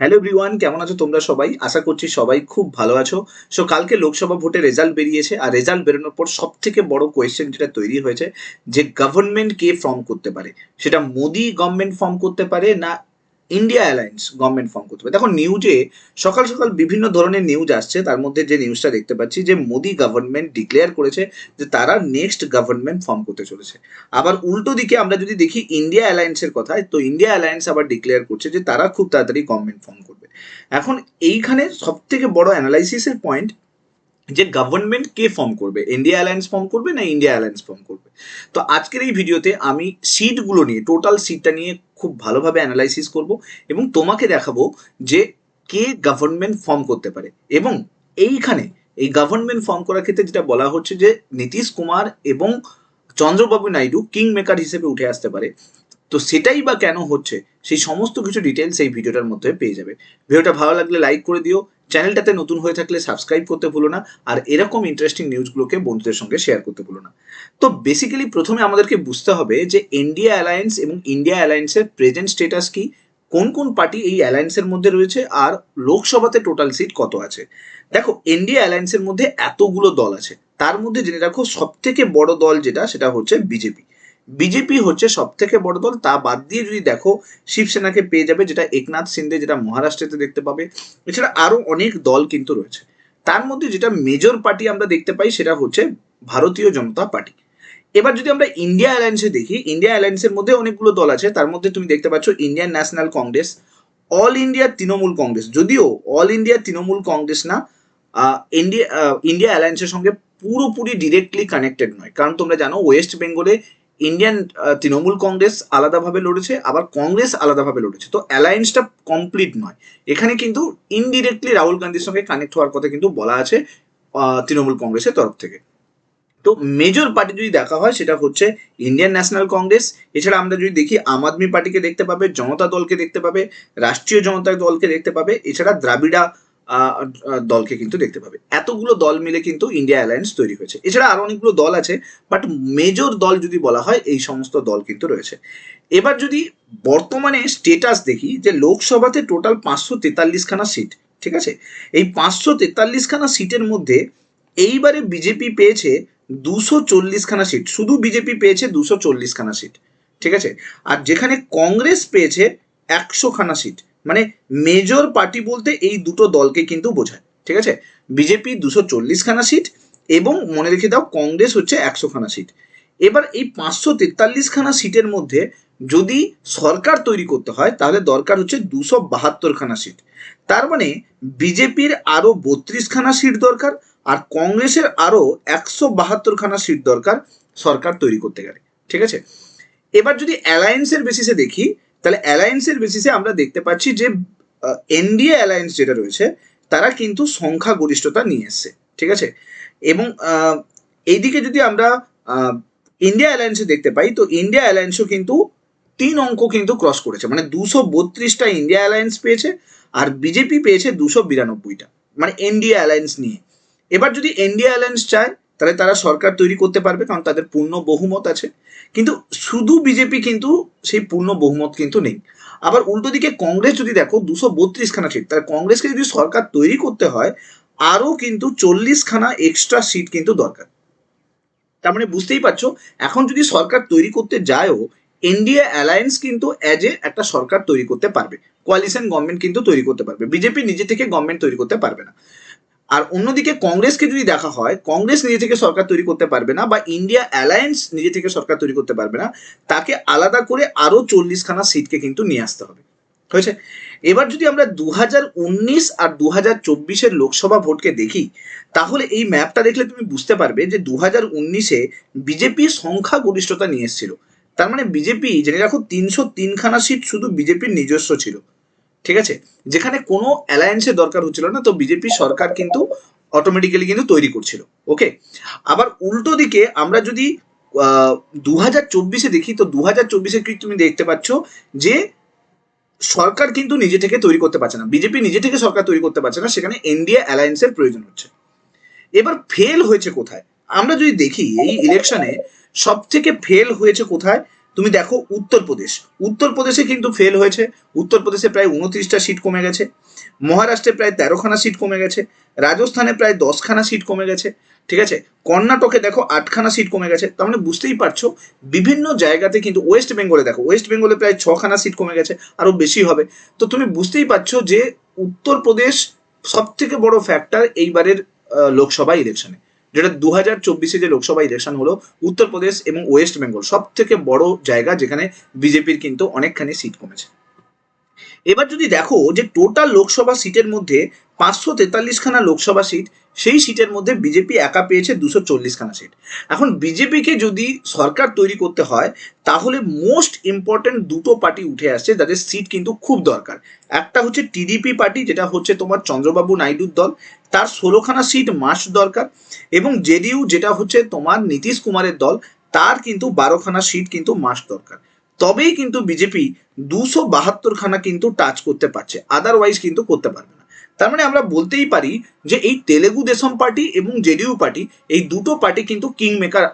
Hello everyone কেমন আছো তোমরা সবাই? আশা করছি সবাই খুব ভালো আছো। সো কালকে লোকসভা ভোটে রেজাল্ট বেরিয়েছে, আর রেজাল্ট বেরোনোর পর সব থেকে বড় কোয়েশ্চেন যেটা তৈরি হয়েছে, যে গভর্নমেন্ট কে ফর্ম করতে পারে? সেটা মোদি গভর্নমেন্ট ফর্ম করতে পারে না ইন্ডিয়া অ্যালায়েন্স গভর্নমেন্ট ফর্ম করতে পারে দেখো নিউজে সকাল সকাল বিভিন্ন ধরনের নিউজ আসছে। তার মধ্যে যে নিউজটা দেখতে পাচ্ছি যে মোদি গভর্নমেন্ট ডিক্লেয়ার করেছে যে তারা নেক্সট গভর্নমেন্ট ফর্ম করতে চলেছে। আবার উল্টো দিকে আমরা যদি দেখি ইন্ডিয়া অ্যালায়েন্সের কথা তো ইন্ডিয়া অ্যালায়েন্স আবার ডিক্লেয়ার করছে যে তারা খুব তাড়াতাড়ি গভর্নমেন্ট ফর্ম করবে। এখন এইখানে সব থেকে বড় অ্যানালাইসিসের পয়েন্ট যে গভর্নমেন্ট কে ফর্ম করবে? ইন্ডিয়া অ্যালায়েন্স ফর্ম করবে না ইন্ডিয়া অ্যালায়েন্স ফর্ম করবে? তো আজকের এই ভিডিওতে আমি সিটগুলো নিয়ে টোটাল সিটটা নিয়ে খুব ভালোভাবে অ্যানালাইসিস করব এবং তোমাকে দেখাবো যে কে গভর্নমেন্ট ফর্ম করতে পারে। এবং এইখানে এই গভর্নমেন্ট ফর্ম করার ক্ষেত্রে যেটা বলা হচ্ছে যে নীতিশ কুমার এবং চন্দ্রবাবু নাইডু কিং মেকার হিসেবে উঠে আসতে পারে। তো সেটাই বা কেন হচ্ছে, সেই সমস্ত কিছু ডিটেলস এই ভিডিওটার মধ্যে পেয়ে যাবে। ভিডিওটা ভালো লাগলে লাইক করে দিও চ্যানেলটাতে নতুন হয়ে থাকলে সাবস্ক্রাইব করতে ভুলো না আর এরকম ইন্টারেস্টিং নিউজগুলোকে বন্ধুদের সঙ্গে শেয়ার করতে ভুলো না। তো বেসিক্যালি প্রথমে আমাদেরকে বুঝতে হবে যে ইন্ডিয়া অ্যালায়েন্স এবং ইন্ডিয়া অ্যালায়েন্সের প্রেজেন্ট স্টেটাস কি, কোন কোন পার্টি এই অ্যালায়েন্সের মধ্যে রয়েছে আর লোকসভাতে টোটাল সিট কত আছে। দেখো ইন্ডিয়া অ্যালায়েন্সের মধ্যে এতগুলো দল আছে। তার মধ্যে জেনে রাখো সব থেকে বড় দল যেটা, সেটা হচ্ছে বিজেপি বিজেপি হচ্ছে সব থেকে বড় দল, তা বাদ দিয়ে যদি দেখো, শিবসেনাকে পেয়ে যাবে যেটা একনাথ সিন্ধে যেটা মহারাষ্ট্রেতে দেখতে পাবে। এছাড়া আরও অনেক দল কিন্তু রয়েছে। তার মধ্যে যেটা মেজর পার্টি আমরা দেখতে পাই, সেটা হচ্ছে ভারতীয় জনতা পার্টি। এবার যদি আমরা ইন্ডিয়া অ্যালায়েন্সে দেখি ইন্ডিয়া অ্যালায়েন্সের মধ্যে অনেকগুলো দল আছে। তার মধ্যে তুমি দেখতে পাচ্ছ Indian National Congress All India Trinamool Congress যদিও অল ইন্ডিয়া তৃণমূল কংগ্রেস না ইন্ডিয়া ইন্ডিয়া অ্যালায়েন্সের সঙ্গে পুরোপুরি ডিরেক্টলি কানেক্টেড নয়। কারণ তোমরা জানো ওয়েস্ট বেঙ্গলে ইন্ডিয়ান তৃণমূল কংগ্রেস আলাদাভাবে লড়েছে, আবার কংগ্রেস আলাদাভাবে লড়েছে। তো অ্যালায়েন্সটা কমপ্লিট নয়। এখানে কিন্তু ইনডিরেক্টলি রাহুল গান্ধীর সঙ্গে কানেক্ট হওয়ার কথা কিন্তু বলা আছে তৃণমূল কংগ্রেসের তরফ থেকে। তো মেজর পার্টি যদি দেখা হয়, সেটা হচ্ছে ইন্ডিয়ান ন্যাশনাল কংগ্রেস এছাড়া আমরা যদি দেখি, আম আদমি পার্টিকে দেখতে পাবে, জনতা দলকে দেখতে পাবে, রাষ্ট্রীয় জনতা দলকে দেখতে পাবে। এছাড়া দ্রাবিড়া দলকে কিন্তু দেখতে পাবে। এতগুলো দল মিলে কিন্তু ইন্ডিয়া অ্যালায়েন্স তৈরি হয়েছে। এছাড়া আরও অনেকগুলো দল আছে বাট মেজর দল যদি বলা হয়, এই সমস্ত দল কিন্তু রয়েছে। এবার যদি বর্তমানে স্টেটাস দেখি, যে লোকসভাতে টোটাল পাঁচশো তেতাল্লিশখানা সিট ঠিক আছে? এই পাঁচশো তেতাল্লিশখানা সিটের মধ্যে এইবারে বিজেপি পেয়েছে দুশো চল্লিশখানা সিট শুধু বিজেপি পেয়েছে দুশো চল্লিশখানা সিট ঠিক আছে? আর যেখানে কংগ্রেস পেয়েছে একশোখানা সিট মানে মেজর পার্টি বলতে এই দুটো দলকে কিন্তু বোঝায়, ঠিক আছে? বিজেপি দুশো চল্লিশখানা সিট এবং মনে রেখে দাও কংগ্রেস হচ্ছে একশোখানা সিট এবার এই পাঁচশো তেতাল্লিশখানা সিটের মধ্যে যদি সরকার তৈরি করতে হয়, তাহলে দরকার হচ্ছে দুশো বাহাত্তরখানা সিট তার মানে বিজেপির আরও বত্রিশখানা সিট দরকার আর কংগ্রেসের আরও একশো বাহাত্তরখানা সিট দরকার সরকার তৈরি করতে গেলে, ঠিক আছে? এবার যদি অ্যালায়েন্সের বেসিসে দেখি তাহলে অ্যালায়েন্সের বেসিসে আমরা দেখতে পাচ্ছি যে এনডিএ অ্যালায়েন্স যেটা রয়েছে, তারা কিন্তু সংখ্যাগরিষ্ঠতা নিয়ে এসছে, ঠিক আছে? এবং এইদিকে যদি আমরা ইন্ডিয়া অ্যালায়েন্সে দেখতে পাই, তো ইন্ডিয়া অ্যালায়েন্সও কিন্তু তিন অঙ্ক কিন্তু ক্রস করেছে মানে দুশো বত্রিশটা ইন্ডিয়া অ্যালায়েন্স পেয়েছে আর বিজেপি পেয়েছে দুশো বিরানব্বইটা মানে এনডিএ অ্যালায়েন্স নিয়ে। এবার যদি এনডিএ অ্যালায়েন্স চায় তাহলে তারা সরকার তৈরি করতে পারবে, কারণ তাদের পূর্ণ বহুমত আছে। কিন্তু শুধু বিজেপি কিন্তু সেই পূর্ণ বহুমত কিন্তু নেই। আবার উল্টো দিকে কংগ্রেস যদি দেখো, দুশো বত্রিশখানা সিট তাহলে কংগ্রেসকে যদি সরকার তৈরি করতে হয়, আরও কিন্তু চল্লিশখানা এক্সট্রা সিট কিন্তু দরকার। তার মানে বুঝতেই পারছ, এখন যদি সরকার তৈরি করতে যায়ও এনডিএ অ্যালায়েন্স কিন্তু অ্যাজ এ একটা সরকার তৈরি করতে পারবে। কোয়ালিশন গভর্নমেন্ট কিন্তু তৈরি করতে পারবে। বিজেপি নিজে থেকে গভর্নমেন্ট তৈরি করতে পারবে না। আর অন্যদিকে কংগ্রেসকে যদি দেখা হয়, কংগ্রেস নিজে থেকে সরকার তৈরি করতে পারবে না বা ইন্ডিয়া অ্যালায়েন্স নিজে থেকে সরকার তৈরি করতে পারবে না, তাকে আলাদা করে আরও চল্লিশখানা সিটকে কিন্তু নিয়ে আসতে হবে। হয়েছে? এবার যদি আমরা দু আর দু হাজার চব্বিশের লোকসভা ভোটকে দেখি, তাহলে এই ম্যাপটা দেখলে তুমি বুঝতে পারবে যে দু হাজার উনিশে বিজেপি সংখ্যাগরিষ্ঠতা নিয়ে এসেছিল। তার মানে বিজেপি, জেনে রাখো, তিনশো তিনখানা সিট শুধু বিজেপির নিজস্ব ছিল। ঠিক আছে? যেখানে কোনো অ্যালায়েন্সের দরকার হচ্ছিল না, তো বিজেপি সরকার কিন্তু অটোমেটিক্যালি কিন্তু তৈরি করছিল ওকে আবার উল্টো দিকে আমরা যদি দু হাজার চব্বিশে দেখি, তো দু হাজার চব্বিশে কি তুমি দেখতে পাচ্ছ যে সরকার কিন্তু নিজে থেকে তৈরি করতে পারছে না। বিজেপি নিজে থেকে সরকার তৈরি করতে পারছে না, সেখানে এনডিএ অ্যালায়েন্সের প্রয়োজন হচ্ছে। এবার ফেল হয়েছে কোথায়? আমরা যদি দেখি, এই ইলেকশনে সব থেকে ফেল হয়েছে কোথায়? তুমি দেখো উত্তরপ্রদেশ। উত্তরপ্রদেশে কিন্তু ফেল হয়েছে। উত্তরপ্রদেশে প্রায় উনত্রিশটা সিট কমে গেছে। মহারাষ্ট্রে প্রায় তেরোখানা সিট কমে গেছে। রাজস্থানে প্রায় দশখানা সিট কমে গেছে। ঠিক আছে? কর্ণাটকে দেখো আটখানা সিট কমে গেছে। তার মানে বুঝতেই পারছ, বিভিন্ন জায়গাতে কিন্তু ওয়েস্ট বেঙ্গলে দেখো ওয়েস্ট বেঙ্গলে প্রায় ছখানা সিট কমে গেছে আরও বেশি হবে। তো তুমি বুঝতেই পারছ যে উত্তরপ্রদেশ সব থেকে বড় ফ্যাক্টর এইবারের লোকসভা ইলেকশনে যেটা দু হাজার চব্বিশে যে লোকসভা ইলেকশন হলো, উত্তরপ্রদেশ এবং ওয়েস্ট বেঙ্গল সব থেকে বড় জায়গা যেখানে বিজেপির কিন্তু অনেকখানি সিট কমেছে। এবার যদি দেখো যে টোটাল লোকসভা সিটের মধ্যে পাঁচশো তেতাল্লিশখানা লোকসভা সিট, সেই সিটের মধ্যে বিজেপি একা পেয়েছে দুশো চল্লিশখানা সিট। এখন বিজেপিকে যদি সরকার তৈরি করতে হয়, তাহলে মোস্ট ইম্পর্টেন্ট দুটো পার্টি উঠে আসছে যাদের সিট কিন্তু খুব দরকার। একটা হচ্ছে টিডিপি পার্টি, যেটা হচ্ছে তোমার চন্দ্রবাবু নাইডুর দল। তার ষোলোখানা সিট মাস্ট দরকার এবং জেডিইউ, যেটা হচ্ছে তোমার নীতিশ কুমারের দল, তার কিন্তু বারোখানা সিট কিন্তু মাস্ট দরকার। তবেই কিন্তু বিজেপি দুশো বাহাত্তরখানা কিন্তু টাচ করতে পারছে আদারওয়াইজ কিন্তু করতে পারবে তার মানে আমরা বলতেই পারি যে এই তেলেগু দেশম পার্টি এবং জেডিইউ পার্টি, এই দুটো পার্টি কিন্তু কিং মেকার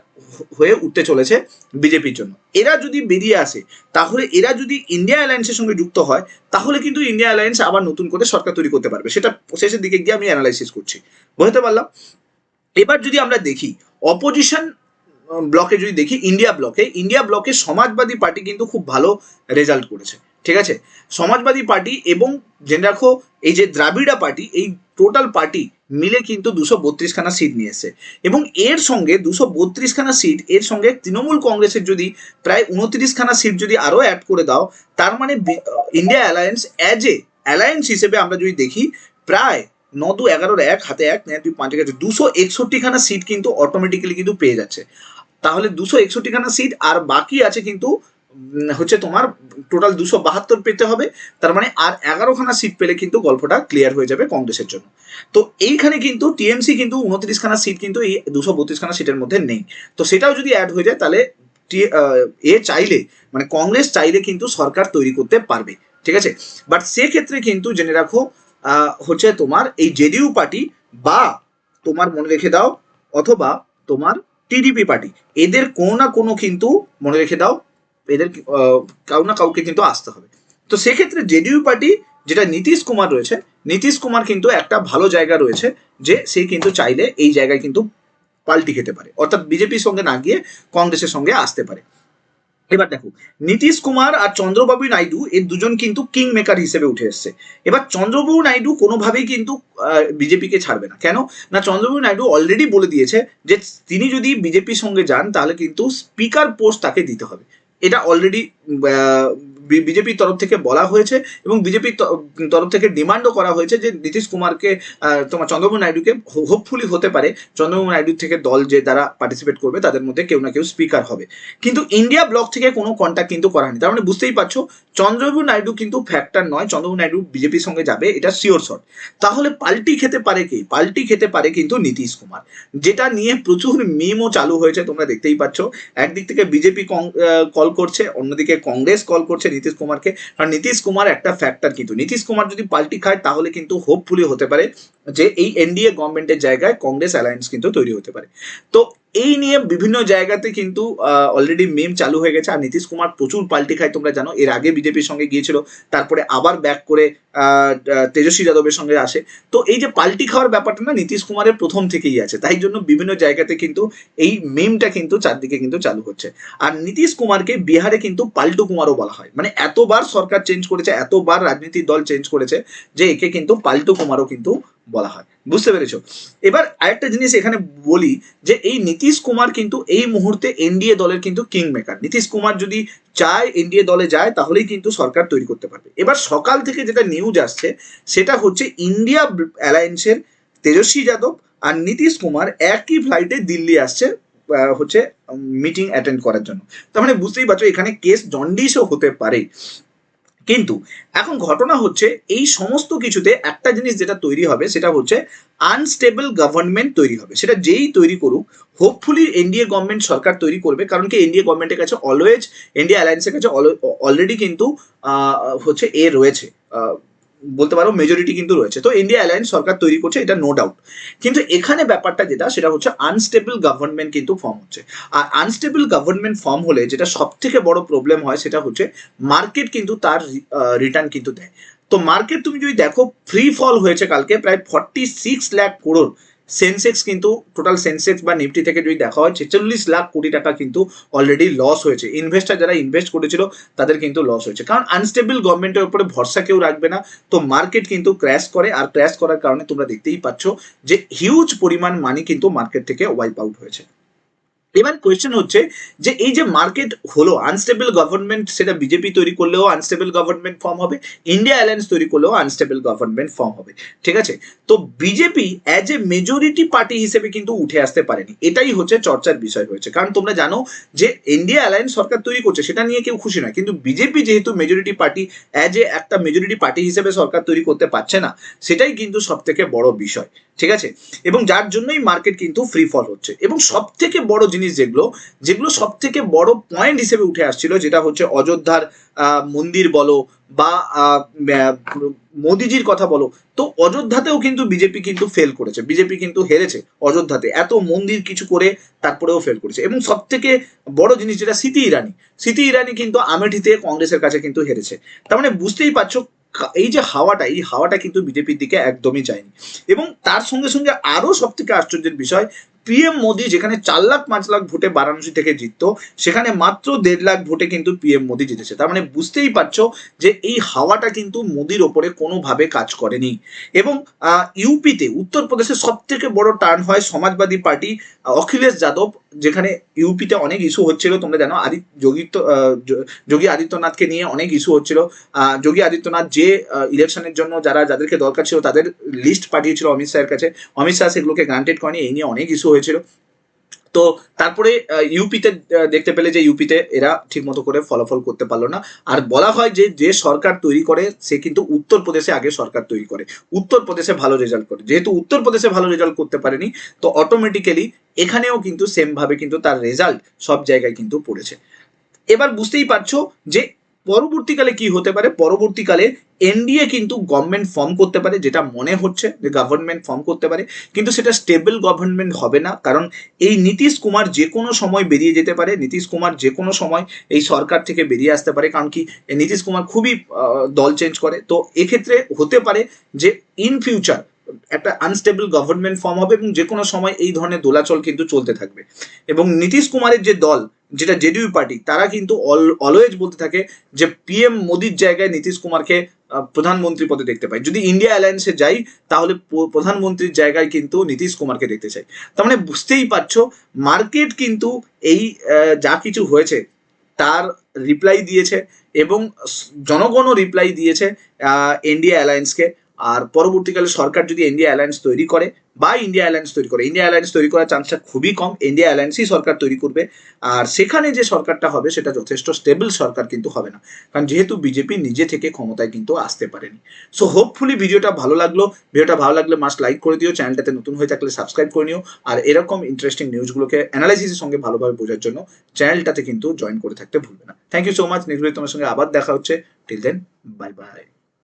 হয়ে উঠতে চলেছে বিজেপির জন্য। এরা যদি বেরিয়ে আসে, তাহলে এরা যদি ইন্ডিয়া অ্যালায়েন্সের সঙ্গে যুক্ত হয়, তাহলে কিন্তু ইন্ডিয়া অ্যালায়েন্স আবার নতুন করে সরকার তৈরি করতে পারবে। সেটা শেষের দিকে গিয়ে আমি অ্যানালাইসিস করছি। বুঝতে পারলাম? এবার যদি আমরা দেখি অপোজিশন ব্লকে যদি দেখি ইন্ডিয়া ব্লকে ইন্ডিয়া ব্লকে সমাজবাদী পার্টি কিন্তু খুব ভালো রেজাল্ট করেছে। ঠিক আছে? সমাজবাদী পার্টি এবং জেনে রাখো, এই যে দ্রাবিড়া পার্টি, এই টোটাল পার্টি মিলে কিন্তু দুশো বত্রিশখানা সিট নিয়ে এসেছে। এবং এর সঙ্গে দুশো বত্রিশখানা সিট, এর সঙ্গে তৃণমূল কংগ্রেসের যদি প্রায় উনত্রিশখানা সিট যদি আরও অ্যাড করে দাও, তার মানে India alliance as a alliance হিসেবে আমরা যদি দেখি, প্রায় ন দু এগারোর এক, হাতে এক নেয় দুই পাঁচে গেছে দুশো একষট্টিখানা সিট কিন্তু অটোমেটিক্যালি কিন্তু পেয়ে যাচ্ছে। তাহলে দুশো একষট্টিখানা সিট আর বাকি আছে কিন্তু হচ্ছে তোমার টোটাল দুশো বাহাত্তর পেতে হবে। তার মানে আর এগারোখানা সিট পেলে কিন্তু গল্পটা ক্লিয়ার হয়ে যাবে কংগ্রেসের জন্য। তো এইখানে কিন্তু টিএমসি কিন্তু উনত্রিশখানা সিট কিন্তু এই দুশো বত্রিশখানা সিটের মধ্যে নেই। তো সেটাও যদি অ্যাড হয়ে যায় তাহলে এ চাইলে মানে কংগ্রেস চাইলে কিন্তু সরকার তৈরি করতে পারবে। ঠিক আছে? বাট সেক্ষেত্রে কিন্তু জেনে রাখো হচ্ছে তোমার এই জেডিইউ পার্টি বা তোমার মনে রেখে দাও, অথবা তোমার টিডিপি পার্টি, এদের কোনো না কোনো কিন্তু মনে রেখে দাও এদের কাউ না কাউকে কিন্তু আসতে হবে। তো সেক্ষেত্রে জেডিইউ পার্টি যেটা নীতিশ কুমার রয়েছে, নীতিশ কুমার কিন্তু একটা ভালো জায়গা রয়েছে যে সে কিন্তু চাইলে এই জায়গায় কিন্তু পাল্টি খেতে পারে। অর্থাৎ বিজেপির সঙ্গে না গিয়ে কংগ্রেসের সঙ্গে আসতে পারে। এবার দেখো, নীতিশ কুমার আর চন্দ্রবাবু নাইডু এর দুজন কিন্তু কিং মেকার হিসেবে উঠে এসছে। এবার চন্দ্রবাবু নাইডু কোনোভাবেই কিন্তু বিজেপিকে ছাড়বে না। কেন? না, চন্দ্রবাবু নাইডু অলরেডি বলে দিয়েছে যে তিনি যদি বিজেপির সঙ্গে যান, তাহলে কিন্তু স্পিকার পোস্ট তাকে দিতে হবে। এটা অলরেডি বিজেপির তরফ থেকে বলা হয়েছে এবং বিজেপির তরফ থেকে ডিমান্ডও করা হয়েছে যে নীতিশ কুমারকে তোমার চন্দ্রবাবু নাইডুকে হোপফুলি হতে পারে। চন্দ্রবাবু নাইডুর থেকে দল যে দ্বারা পার্টিসিপেট করবে তাদের মধ্যে কেউ না কেউ স্পিকার হবে। কিন্তু ইন্ডিয়া ব্লক থেকে কোনো কন্ট্যাক্ট কিন্তু করা হয়নি। তার মানে বুঝতেই পারছ চন্দ্রবাবু নাইডু কিন্তু ফ্যাক্টর নয়। চন্দ্রবাবু নাইডু বিজেপির সঙ্গে যাবে, এটা শিওর শট তাহলে পাল্টি খেতে পারে কি? পাল্টি খেতে পারে কিন্তু নীতিশ কুমার। যেটা নিয়ে প্রচুর মিমও চালু হয়েছে, তোমরা দেখতেই পাচ্ছ। একদিক থেকে বিজেপি কল করছে, অন্যদিকে কংগ্রেস কল করছে নীতিশ কুমারকে। কারণ নীতিশ কুমার একটা ফ্যাক্টর কিন্তু। নীতিশ কুমার যদি পাল্টি খায়, তাহলে কিন্তু হোপফুলি হতে পারে। যে এই এনডিএ গভর্নমেন্টের জায়গায় কংগ্রেস অ্যালায়েন্স কিন্তু তৈরি হতে পারে। তো এই নিয়ে বিভিন্ন জায়গাতে কিন্তু অলরেডি মেম চালু হয়ে গেছে। আর নীতিশ কুমার প্রচুর পাল্টি খায়, তোমরা জানো। এর আগে বিজেপির সঙ্গে গিয়েছিল, তারপরে আবার ব্যাক করে তেজস্বী যাদবের সঙ্গে আসে। তো এই যে পাল্টি খাওয়ার ব্যাপারটা না, নীতিশ কুমারের প্রথম থেকেই আছে। তাই জন্য বিভিন্ন জায়গাতে কিন্তু এই মেমটা কিন্তু চারদিকে কিন্তু চালু হচ্ছে। আর নীতিশ কুমারকে বিহারে কিন্তু পাল্টু কুমারও বলা হয়। মানে এতবার সরকার চেঞ্জ করেছে, এতবার রাজনীতির দল চেঞ্জ করেছে, যে একে কিন্তু পাল্টু কুমারও কিন্তু বলা হয়। বুঝতে পেরেছ? এবার আরেকটা জিনিস এখানে বলি যে এই নীতিশ কুমার কিন্তু এই মুহূর্তে এনডিএ দলের কিন্তু কিং মেকার নীতিশ কুমার যদি চায় এনডিএ দলে যায়, তাহলেই কিন্তু সরকার তৈরি করতে পারবে। এবার সকাল থেকে যেটা নিউজ আসছে, সেটা হচ্ছে ইন্ডিয়া অ্যালায়েন্সের তেজস্বী যাদব আর নীতিশ কুমার একই ফ্লাইটে দিল্লি আসছে হচ্ছে মিটিং অ্যাটেন্ড করার জন্য। তার মানে বুঝতেই পারছ, এখানে কেস জন্ডিসও হতে পারে। কিন্তু এখন ঘটনা হচ্ছে এই সমস্ত কিছুতে একটা জিনিস যেটা তৈরি হবে সেটা হচ্ছে আনস্টেবল গভর্নমেন্ট তৈরি হবে। সেটা যেই তৈরি করুক হোপফুলি এনডিএ গভর্নমেন্ট সরকার তৈরি করবে, কারণ কি এনডিএ গভর্নমেন্টের কাছে অলওয়েজ এনডিএ অ্যালায়েন্সের কাছে অলরেডি কিন্তু হচ্ছে এ রয়েছে। বলতে পারো মেজরিটি কিন্তু রয়েছে। তো ইন্ডিয়া অ্যালায়েন্স সরকার তৈরি করছে, এটা নো ডাউট কিন্তু এখানে ব্যাপারটা যেটা, সেটা হচ্ছে আনস্টেবল গভর্নমেন্ট কিন্তু ফর্ম হচ্ছে। আর আনস্টেবল গভর্নমেন্ট ফর্ম হলে যেটা সব থেকে বড় প্রবলেম হয়, সেটা হচ্ছে মার্কেট কিন্তু তার রিটার্ন কিন্তু দেয়। তো মার্কেট তুমি যদি দেখো ফ্রি ফল হয়েছে কালকে, প্রায় forty six lakh crore Sensex কিন্তু টোটাল সেন্সেক্স বা নিফটি থেকে যদি দেখা হয়, ছেচল্লিশ লাখ কোটি টাকা কিন্তু অলরেডি লস হয়েছে। ইনভেস্টার যারা ইনভেস্ট করেছিল, তাদের কিন্তু লস হয়েছে। কারণ আনস্টেবল গভর্নমেন্টের উপরে ভরসা কেউ রাখবে না। তো মার্কেট কিন্তু ক্র্যাশ করে, আর ক্র্যাশ করার কারণে তোমরা দেখতেই পাচ্ছ যে হিউজ পরিমাণ মানি কিন্তু মার্কেট থেকে ওয়াইপ আউট হয়েছে। এবার কোয়েশ্চেন হচ্ছে যে এই যে মার্কেট হলো আনস্টেবল গভর্নমেন্ট সেটা বিজেপি তৈরি করলেও আনস্টেবল গভর্নমেন্ট ফর্ম হবে ইন্ডিয়া অ্যালায়েন্স তৈরি করলেও আনস্টেবল গভর্নমেন্ট ফর্ম হবে, ঠিক আছে? তো BJP as a majority party হিসেবে কিন্তু উঠে আসতে পারেনি, এটাই হচ্ছে চর্চার বিষয় হয়েছে কারণ তোমরা জানো যে ইন্ডিয়া অ্যালায়েন্স সরকার তৈরি করছে, সেটা নিয়ে কেউ খুশি নয়। কিন্তু বিজেপি যেহেতু মেজরিটি পার্টি অ্যাজ এ একটা মেজরিটি পার্টি হিসেবে সরকার তৈরি করতে পারছে না, সেটাই কিন্তু সব থেকে বড় বিষয়, ঠিক আছে? এবং যার জন্যই মার্কেট কিন্তু ফ্রি ফল হচ্ছে। এবং সব থেকে বড় জিনিস যেগুলো যেগুলো সব থেকে বড় পয়েন্ট হিসেবে উঠে আসছিল যেটা হচ্ছে অযোধ্যার মন্দির বলো বা মোদিজির কথা বলো, তো অযোধ্যাতেও কিন্তু বিজেপি কিন্তু ফেল করেছে। বিজেপি কিন্তু হেরেছে অযোধ্যাতে। এত মন্দির কিছু করে তারপরেও ফেল করেছে। এবং সব থেকে বড় জিনিস যেটা স্মৃতি ইরানি। স্মৃতি ইরানি কিন্তু আমেঠিতে কংগ্রেসের কাছে কিন্তু হেরেছে। তার মানে বুঝতেই পারছ এই যে হাওয়াটা, এই হাওয়াটা কিন্তু বিজেপির দিকে একদমই যায়নি। এবং তার সঙ্গে সঙ্গে আরও সব থেকে আশ্চর্যের বিষয় পিএম মোদি যেখানে চার লাখ পাঁচ লাখ ভোটে বারাণসী থেকে জিততো সেখানে মাত্র দেড় লাখ ভোটে কিন্তু পিএম মোদি জিতেছে। তার মানে বুঝতেই পারছ যে এই হাওয়াটা কিন্তু মোদির ওপরে কোনোভাবে কাজ করেনি। এবং ইউপিতে উত্তরপ্রদেশে সব থেকে বড় টার্ন হয় সমাজবাদী পার্টি অখিলেশ যাদব যেখানে ইউপিতে অনেক ইস্যু হচ্ছিল। তোমরা জানো আদি যোগী আহ, যোগী আদিত্যনাথকে নিয়ে অনেক ইস্যু হচ্ছিল। যোগী আদিত্যনাথ যে ইলেকশনের জন্য যারা যাদেরকে দরকার ছিল তাদের লিস্ট পাঠিয়েছিল অমিত শাহের কাছে। অমিত শাহ সেগুলোকে গ্রান্টেড করেনি এই নিয়ে অনেক ইস্যু হয়েছিল। তো তারপরে ইউপিতে দেখতে পেলে যে ইউপিতে এরা ঠিকমতো করে ফলাফল করতে পারল না। আর বলা হয় যে যে সরকার তৈরি করে, সে কিন্তু উত্তরপ্রদেশে আগে সরকার তৈরি করে। উত্তরপ্রদেশে ভালো রেজাল্ট করে। যেহেতু উত্তরপ্রদেশে ভালো রেজাল্ট করতে পারেনি, তো অটোমেটিক্যালি এখানেও কিন্তু সেমভাবে কিন্তু তার রেজাল্ট সব জায়গায় কিন্তু পড়েছে। এবার বুঝতেই পারছ যে পরবর্তীকালে কি হতে পারে? পরবর্তীকালে এনডিএ কিন্তু গভর্নমেন্ট ফর্ম করতে পারে, যেটা মনে হচ্ছে যে গভর্নমেন্ট ফর্ম করতে পারে, কিন্তু সেটা স্টেবল গভর্নমেন্ট হবে না। কারণ এই নীতিশ কুমার যে কোনো সময় বেরিয়ে যেতে পারে, নীতিশ কুমার যে কোনো সময় এই সরকার থেকে বেরিয়ে আসতে পারে, কারণ কি নীতিশ কুমার খুবই দল চেঞ্জ করে। তো এক্ষেত্রে হতে পারে যে ইন ফিউচার একটা আনস্টেবল গভর্নমেন্ট ফর্ম হবে এবং যে কোনো সময় এই ধরনের দোলাচল কিন্তু চলতে থাকবে। এবং নীতিশ কুমারের যে দল, যেটা জেডিইউ পার্টি, তারা কিন্তু অলওয়েজ বলতে থাকে যে পিএম মোদির জায়গায় নীতিশ কুমারকে প্রধানমন্ত্রী পদে দেখতে পাই যদি ইন্ডিয়া অ্যালায়েন্সে যাই, তাহলে প্রধানমন্ত্রীর জায়গায় কিন্তু নীতিশ কুমারকে দেখতে চাই। তার মানে বুঝতেই পারছ মার্কেট কিন্তু এই যা কিছু হয়েছে, তার রিপ্লাই দিয়েছে এবং জনগণও রিপ্লাই দিয়েছে ইন্ডিয়া অ্যালায়েন্সকে আর পরবর্তীকালে সরকার যদি ইন্ডিয়া অ্যালায়েন্স তৈরি করে, বা ইন্ডিয়া অ্যালায়েন্স তৈরি করে ইন্ডিয়া অ্যালায়েন্স তৈরি করার চান্সটা খুবই কম ইন্ডিয়া অ্যালায়েন্সই সরকার তৈরি করবে। আর সেখানে যে সরকারটা হবে, সেটা যথেষ্ট স্টেবল সরকার কিন্তু হবে না। কারণ যেহেতু বিজেপি নিজে থেকে ক্ষমতায় কিন্তু আসতে পারেনি। সো হোপফুলি ভিডিওটা ভালো লাগল। ভিডিওটা ভালো লাগলে মাস্ট লাইক করে দিও। চ্যানেলটাতে নতুন হয়ে থাকলে সাবস্ক্রাইব করে নিও। আর এরকম ইন্টারেস্টিং নিউজগুলোকে অ্যানালাইসিসের সঙ্গে ভালোভাবে বোঝার জন্য চ্যানেলটাতে কিন্তু জয়েন করে থাকতে ভুলবে না। Thank you so much next তোমার সঙ্গে আবার দেখা হচ্ছে। Till then bye bye